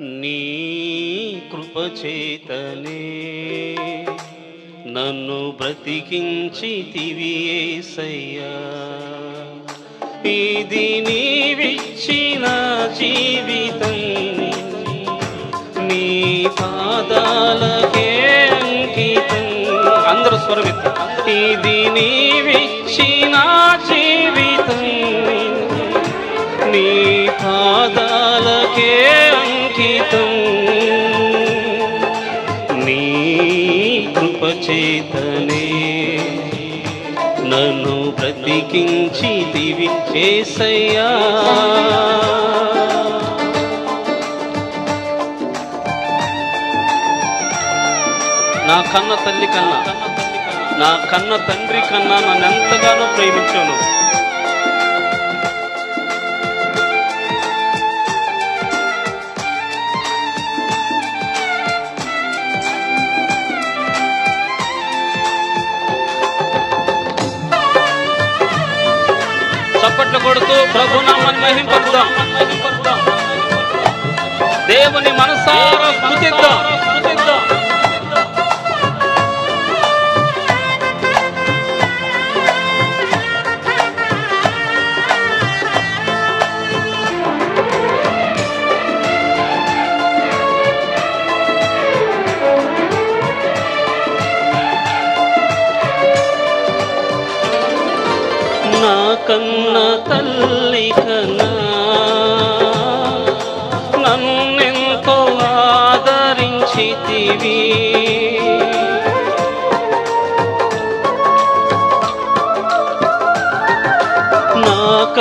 నీ కృపచేతనే నన్ను బ్రతికించితివి యేసయ్యా ఇది నీవిచ్చిన జీవితం. నీ పాదాలకే అంకితం అందరూ స్వరమిత్త. ఇది నీవిచ్చిన జీవితం. నీ చేతనే. నన్ను బ్రతికించితివి ఏసయ్యా నా కన్న తల్లి కన్నా నా కన్న తండ్రి కన్నా నన్ను ఎంతగానో ప్రేమించాను. ప్రభు మహింపరుద్దాం దేవుని మనసారా స్థుతిద్దాం.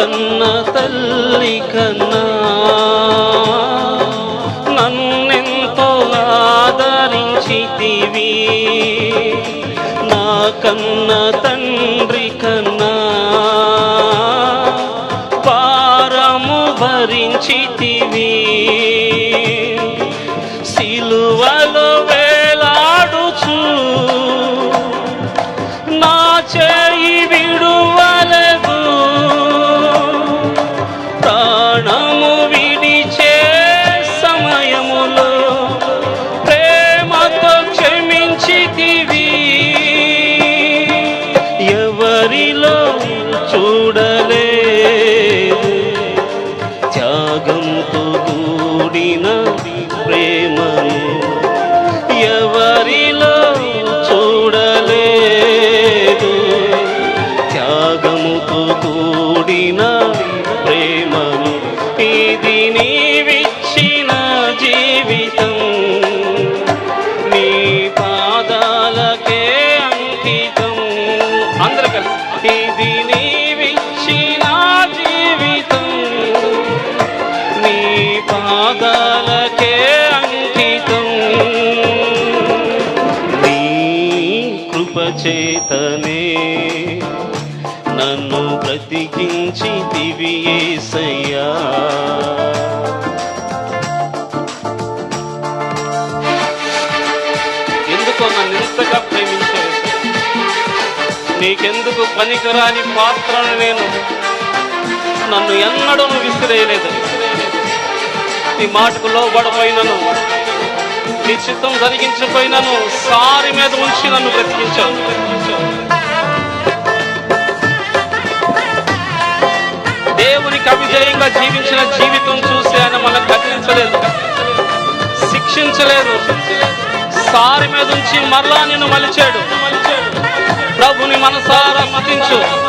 కన్న తల్లి కన్నా నన్నెంతో ఆదరించితివి. నా కన్న తండ్రి కన్నా ఏసయ్యా ఎందుకో నన్ను ఇంతగా ప్రేమించే నీకెందుకు పనికిరాని పాత్రను నేను? నన్ను ఎన్నడూ నువ్వు విసిరేయలేదు. నీ మాటకు లోబడపోయినను నీ చిత్తం జరిగించిపోయినను సారి మీద ఉంచి నన్ను బ్రతికించాను జీవించిన జీవితం చూసి ఆయన మనం కఠించలేదు శిక్షించలేదు. సారి మీద ఉంచి మరలా నిన్ను మలిచాడు. ప్రభుని మనసారా మతించు.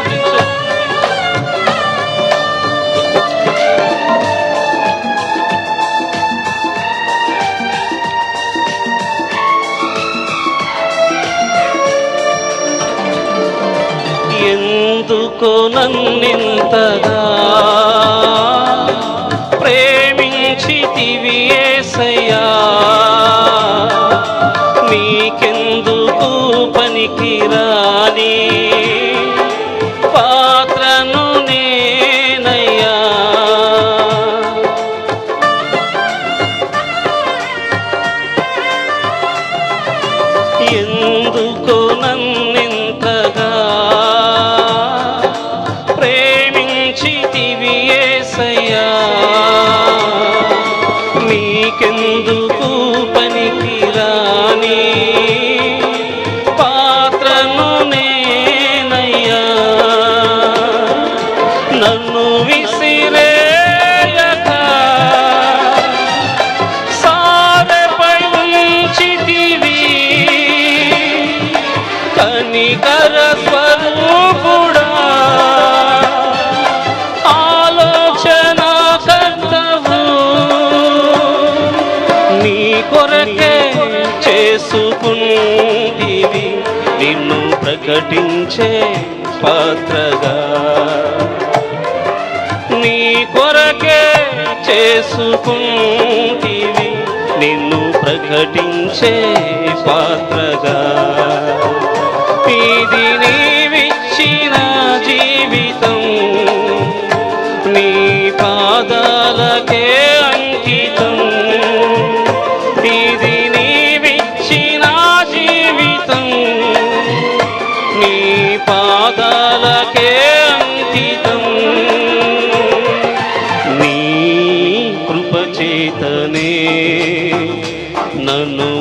ఎందుకు నన్నింతగా ప్రకటించే పాత్రగా. నీ కొరకే చేసుకుంటివి నిన్ను ప్రకటించే పాత్రగా. ఇది నీ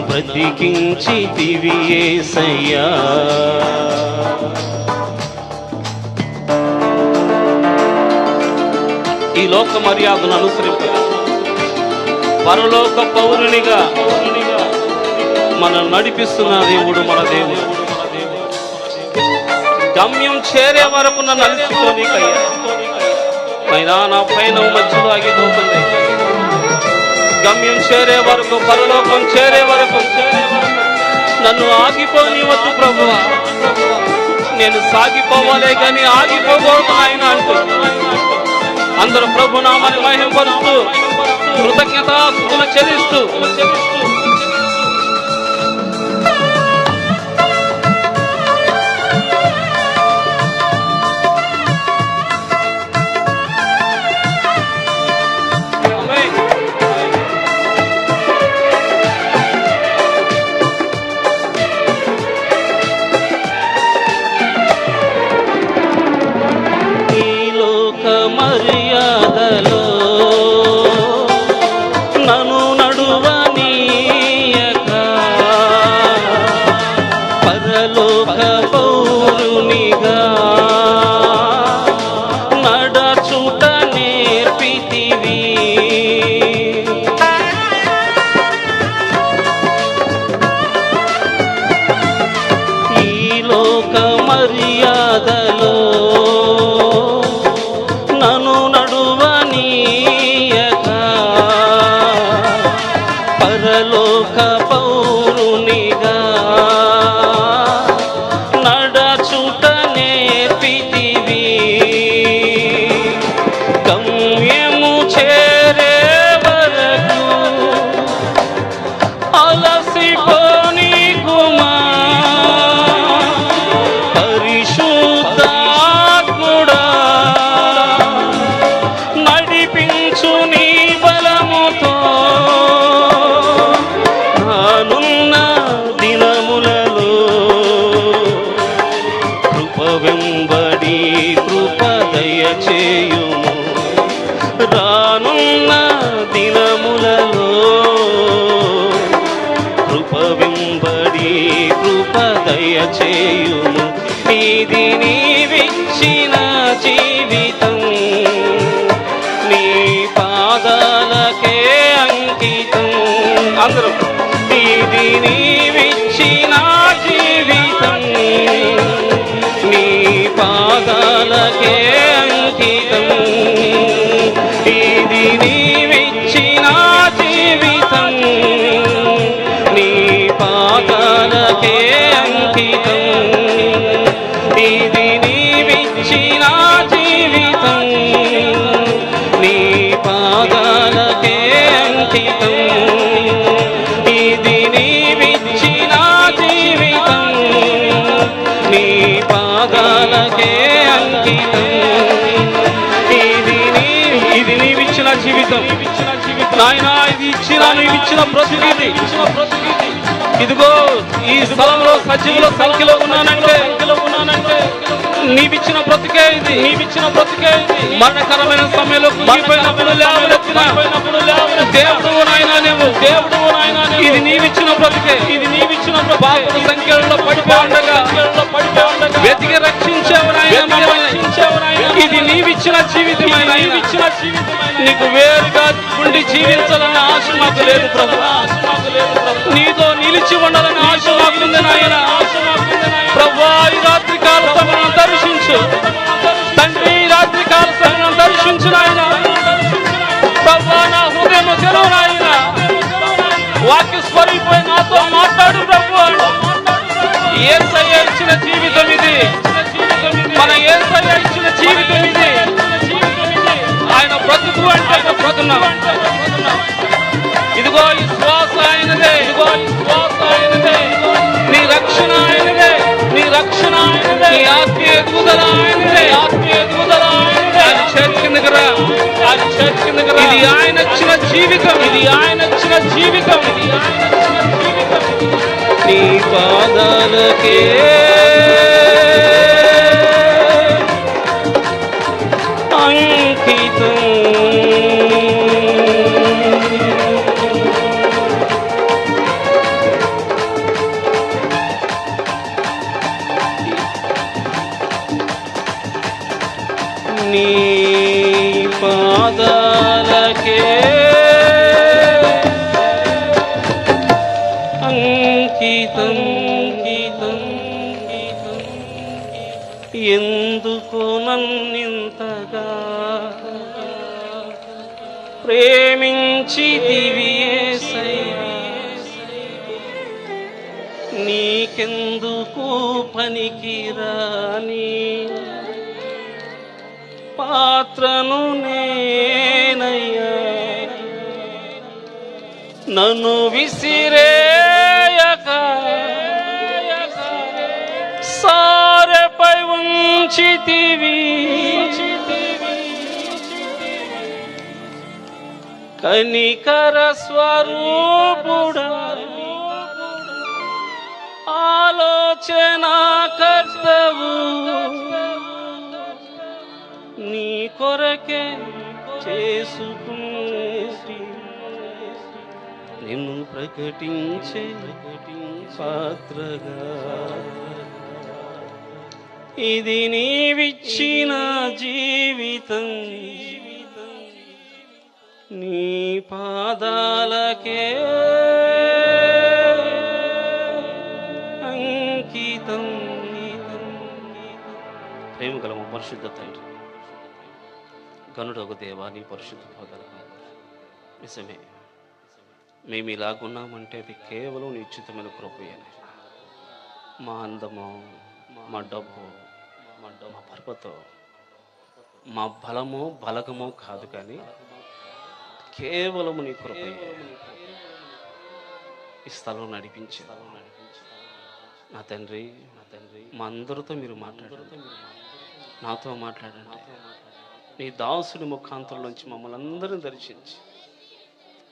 బ్రతికించి దివియేసయ్యా ఈ లోక మర్యాదను అనుసరింప పరలోక పౌరునిగా మనం నడిపిస్తున్న దేవుడు మన దేవుడు. గమ్యం చేరే వరకు నన్ను అలసిపోనీకయ్యా. అయినా నా పైన మధ్యలో ఆగిపోతుంది గమ్యం చేరే వరకు పరలోకం చేరే వరకు. నన్ను ఆగిపోనివద్దు ప్రభువా నేను సాగిపోవాలే కానీ ఆగిపోకూడదు ఆయన అంటూ. అందరూ ప్రభు నామని మహిమపరుస్తూ కృతజ్ఞతాస్తులు చెల్లిస్తూ. ಮೊದಲು దయచేయుము రానున్న దినములలో కృప వెంబడి కృప దయచేయుము ఇది నీవిచ్చిన జీవితం. నీ పాదాలకే అంకితం. అందరూ. ఇది నీవిచ్చిన నాయనా ఇది ఇచ్చిన నీవిచ్చిన బ్రతుకిది ఇదిగో ఈ స్థలంలో సజీవుల సంఖ్యలో ఉన్నానంటే ఉన్నానంటే నీవిచ్చిన బ్రతికే ఇది నీవిచ్చిన బ్రతికే ఇది. మరణకరమైన సమయంలో కుంగిపోయినప్పుడు లేవనెత్తిన దేవుడు నాయన నువ్వు దేవుడు నాయన ఇది నీవిచ్చిన బ్రతికే ఇది నీవిచ్చిన పాపల సంఖ్యలో పడిపోయి ఉండగా పడిపోయి ఉండగా. వెతికి రక్షించావు నాయన రక్షించావు నాయన ఇది నీవిచ్చిన జీవితమైన. నీవిచ్చిన జీవితమైన. నీకు వేరుగా ఉండి జీవించాలన్న ఆశ మాకు లేదు ప్రభు. నీతో నిలిచి ఉండాలన్న ఆశ మాకుంది నాయన. ఆశ మాకుంది నాయన. ప్రభు దర్శించు తండ్రి రాత్రి కాల సమయం దర్శించు నాయన. ప్రభు నా హృదయం తెరవు నాయన. వాక్య స్వరూపై నాతో మాట్లాడు ప్రభు ఏసయ్య ఇచ్చిన జీవితం ఇది. మన ఏసయ్య ఇచ్చిన జీవితం ఇది. ఆయన బ్రతుకు అంటే బ్రతున్నాం ఇది ఆయన ఇచ్చిన జీవితం ఇది ఆయన ఇచ్చిన జీవితం ఇది ఆయన ఇచ్చిన జీవితం నీ పాదాలకే అంకితం ఎందుకు నన్నింతగా? ప్రేమించి నీకెందుకు పనికిరాని? పాత్రను నేనయ్యా. నన్ను విసిరే ఉంచితివి కనికర స్వరూపుడా. ఆలోచన కర్తవు నీ కొరకే చేసుకుంటి నిన్ను ప్రకటించే ప్రకటించే పాత్రగా. ఇది నీవిచ్చిన జీవితం. నీ పాదాలకే అంకితం. ప్రేమ గలము పరిశుద్ధ తండ్రి. గనుడొక దేవా నీ పరిశుద్ధ పగలము నిజమే. మేము ఇలాగున్నామంటే అది కేవలం నిశ్చితమైన ఉచితమైన కృపయనే మా అందము మా డబ్బు మా పర్వతో మా బలము బలగము కాదు కానీ కేవలము నీ కృపయే. ఈ స్థలం నడిపించే. నా తండ్రి నా తండ్రి మా అందరితో మీరు మాట్లాడండి. నాతో మాట్లాడండి. నీ దాసుడి ముఖాంతరం నుంచి మమ్మల్ని అందరిని దర్శించి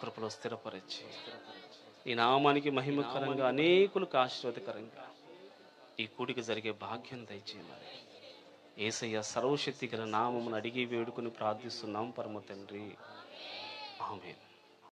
కృపలో స్థిరపరిచి ఈ నామానికి మహిమకరంగా అనేకులకు ఆశీర్వాదకరంగా ఈ కూడిక జరిగే భాగ్యం దయచేయమని. ఏసయ్య సర్వశక్తి గల నామమును అడిగి వేడుకుని ప్రార్థిస్తున్నాం పరమ తండ్రి. ఆమెను.